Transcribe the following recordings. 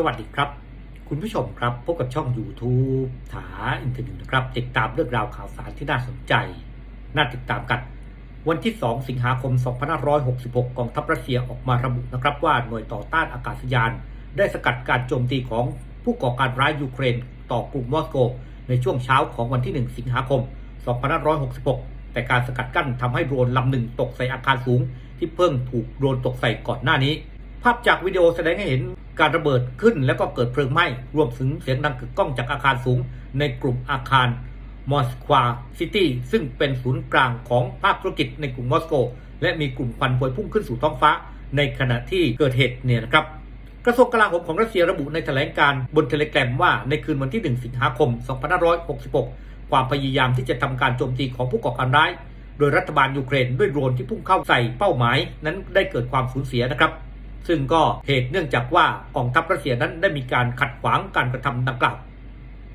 สวัสดีครับ คุณผู้ชมครับพบกับช่อง YouTube ถาอินเทอร์เน็ตนะครับ ติดตามเรื่องราวข่าวสารที่น่าสนใจ น่าติดตามกัน วันที่ 2 สิงหาคม 2566 กองทัพรัสเซียออกมาระบุนะครับว่าหน่วยต่อต้านอากาศยาน ได้สกัดการโจมตีของผู้ก่อการร้ายยูเครน ต่อกรุงมอสโก ในช่วงเช้าของวันที่ 1 สิงหาคม 2566 แต่การสกัดกั้นทำให้โดรนลำหนึ่งตกใส่อาคารสูง ที่เพิ่งถูกโดรนตกใส่ก่อนหน้านี้ ภาพจากวิดีโอแสดงให้เห็น การระเบิดขึ้นแล้วก็เกิดเพลิงไหม้ รวมถึงเสียงดังกึกก้องจากอาคารสูง ในกลุ่มอาคารมอสควาซิตี้ซึ่งเป็นศูนย์กลางของภาคธุรกิจในกรุงมมอสโก และมีกลุ่มควันพวยพุ่งขึ้นสู่ท้องฟ้า ในขณะที่เกิดเหตุเนี่ยนะครับกระทรวงกลาโหมของรัสเซียระบุในแถลงการ์บนเทเลแกรมว่าในคืนวันที่ 1 สิงหาคม 2566 ความพยายามที่จะทำการโจมตีของผู้ก่อการร้าย โดยรัฐบาลยูเครนด้วยโดรนที่พุ่งเข้าใส่เป้าหมาย นั้นได้เกิดความสูญเสียนะครับ ซึ่งก็เหตุเนื่องจากว่ากองทัพรัสเซียนั้นได้มีการขัดขวางการกระทำดังกล่าว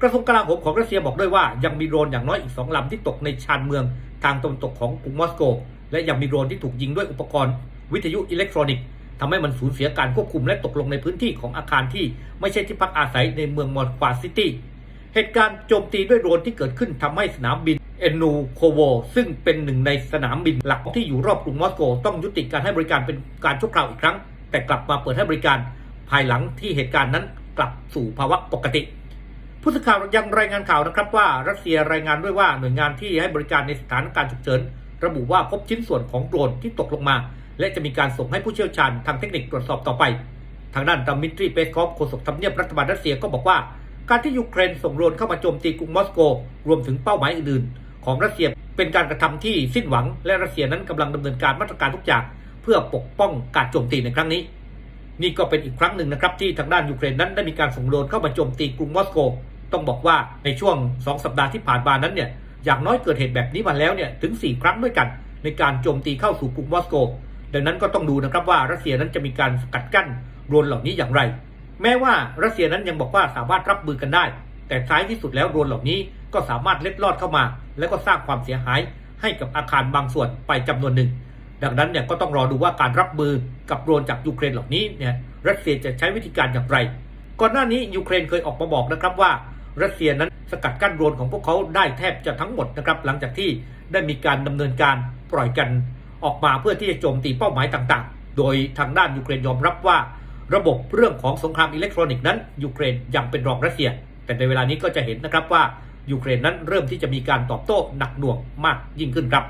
กระทรวงกลาโหมของรัสเซียบอกด้วยว่ายังมีโดรนอย่างน้อยอีกสองลำที่ตกในชานเมืองทางตะวันตกของกรุงมอสโก และยังมีโดรนที่ถูกยิงด้วยอุปกรณ์ วิทยุอิเล็กทรอนิกส์ทำให้มันสูญเสียการควบคุมและตกลงในพื้นที่ของอาคารที่ไม่ใช่ที่พักอาศัยในเมืองมอสควาซิตี้เหตุการณ์โจมตีด้วยโดรนที่เกิดขึ้นทำให้สนามบินเอนูโคโวซึ่งเป็นหนึ่งในสนามบินหลักที่อยู่รอบกรุงมอสโก ต้องยุติการให้บริการเป็นการชั่วคราวอีกครั้ง แต่กลับมาเปิดให้บริการภายหลังที่เหตุการณ์นั้นกลับสู่ภาวะปกติ ผู้สื่อข่าวยังรายงานข่าวนะครับว่ารัสเซียรายงานด้วยว่าหน่วยงานที่ให้บริการในสถานการณ์ฉุกเฉินระบุว่าพบชิ้นส่วนของโดรนที่ตกลงมา และจะมีการส่งให้ผู้เชี่ยวชาญทางเทคนิคตรวจสอบต่อไป ทางด้านดามิตรีเปสคอฟโฆษกทำเนียบรัฐบาลรัสเซียก็บอกว่า การที่ยูเครนส่งโดรนเข้ามาโจมตีกรุงมอสโก รวมถึงเป้าหมายอื่นๆของรัสเซียเป็นการกระทำที่สิ้นหวัง และรัสเซียนั้นกำลังดำเนินการมาตรการทุกอย่าง เพื่อปกป้องการโจมตีในครั้งนี้ นี่ก็เป็นอีกครั้งหนึ่งนะครับที่ทางด้านยูเครนนั้นได้มีการส่งโดรนเข้ามาโจมตีกรุงมอสโก ต้องบอกว่าในช่วง 2 สัปดาห์ที่ผ่านมานั้นเนี่ยอย่างน้อยเกิดเหตุแบบนี้มาแล้วเนี่ยถึง 4 ครั้งด้วยกัน ในการโจมตีเข้าสู่กรุงมอสโก ดังนั้นก็ต้องดูนะครับว่ารัสเซียนั้นจะมีการสกัดกั้นโดรนเหล่านี้อย่างไร แม้ว่ารัสเซียนั้นยังบอกว่าสามารถรับมือกันได้ แต่ท้ายที่สุดแล้วโดรนเหล่านี้ก็สามารถเล็ดลอดเข้ามา และก็สร้างความเสียหายให้กับอาคารบางส่วนไปจำนวนหนึ่ง ดังนั้นเนี่ยก็ต้องรอดูว่าการรับมือกับโดรนจากยูเครนเหล่านี้เนี่ยรัสเซียจะใช้วิธีการอย่างไร ก่อนหน้านี้ยูเครนเคยออกมาบอกนะครับว่ารัสเซียนั้นสกัดกั้นโดรนของพวกเขาได้แทบจะทั้งหมดนะครับหลังจากที่ได้มีการดำเนินการปล่อยกันออกมาเพื่อที่จะโจมตีเป้าหมายต่างๆ โดยทางด้านยูเครนยอมรับว่า ระบบเรื่องของสงครามอิเล็กทรอนิกส์นั้นยูเครนยังเป็นรองรัสเซีย แต่ในเวลานี้ก็จะเห็นนะครับว่ายูเครนนั้นเริ่มที่จะมีการตอบโต้หนักหน่วงมากยิ่งขึ้นครับ